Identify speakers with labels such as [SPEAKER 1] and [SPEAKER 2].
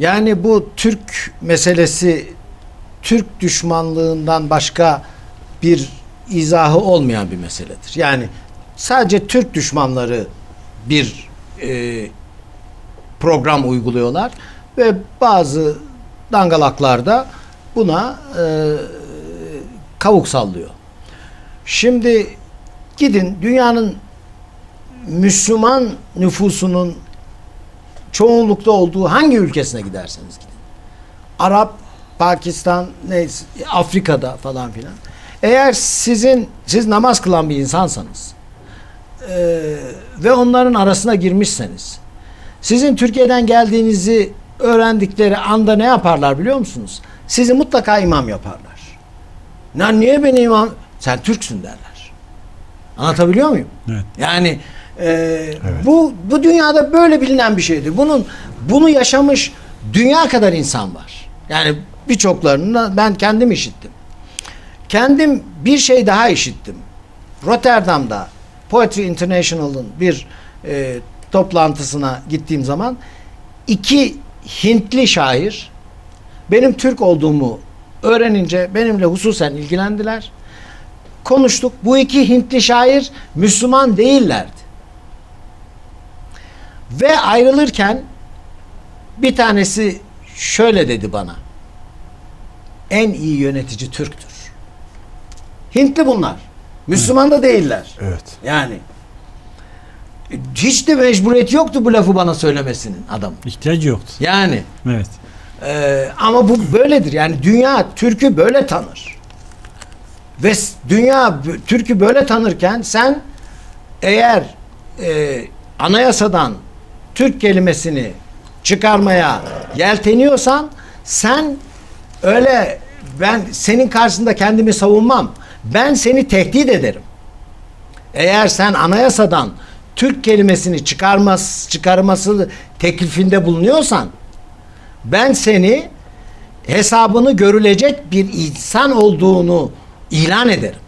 [SPEAKER 1] Yani bu Türk meselesi Türk düşmanlığından başka bir izahı olmayan bir meseledir. Yani sadece Türk düşmanları bir e, program uyguluyorlar ve bazı dangalaklar da buna e, kavuk sallıyor. Şimdi gidin dünyanın Müslüman nüfusunun çoğunlukta olduğu hangi ülkesine giderseniz gidin. Arap, Pakistan, neyse, Afrika'da falan filan. Eğer sizin siz namaz kılan bir insansanız eee, ve onların arasına girmişseniz sizin Türkiye'den geldiğinizi öğrendikleri anda ne yaparlar biliyor musunuz? Sizi mutlaka imam yaparlar. Lan niye beni imam? Sen Türksün derler. Anlatabiliyor muyum?
[SPEAKER 2] Evet.
[SPEAKER 1] Yani e, bu bu dünyada böyle bilinen bir şeydir. Bunun bunu yaşamış dünya kadar insan var. Yani birçoklarını ben kendim işittim. Kendim bir şey daha işittim. Rotterdam'da Poetry International'ın bir e, toplantısına gittiğim zaman iki Hintli şair benim Türk olduğumu öğrenince benimle hususen ilgilendiler. Konuştuk. Bu iki Hintli şair Müslüman değillerdi. Ve ayrılırken bir tanesi şöyle dedi bana. En iyi yönetici Türktür. Hintli bunlar. Müslüman da değiller.
[SPEAKER 2] Evet.
[SPEAKER 1] Yani hiç de mecburiyeti yoktu bu lafı bana söylemesinin adam.
[SPEAKER 2] İhtiyacı yoktu.
[SPEAKER 1] Yani
[SPEAKER 2] Evet.
[SPEAKER 1] ee, ama bu böyledir. Yani dünya Türk'ü böyle tanır. Ve dünya Türk'ü böyle tanırken sen eğer e, anayasadan Türk kelimesini çıkarmaya yelteniyorsan sen öyle ben senin karşısında kendimi savunmam. Ben seni tehdit ederim. Eğer sen anayasadan Türk kelimesini çıkarmaz, çıkarması teklifinde bulunuyorsan ben seni hesabını görülecek bir insan olduğunu ilan ederim.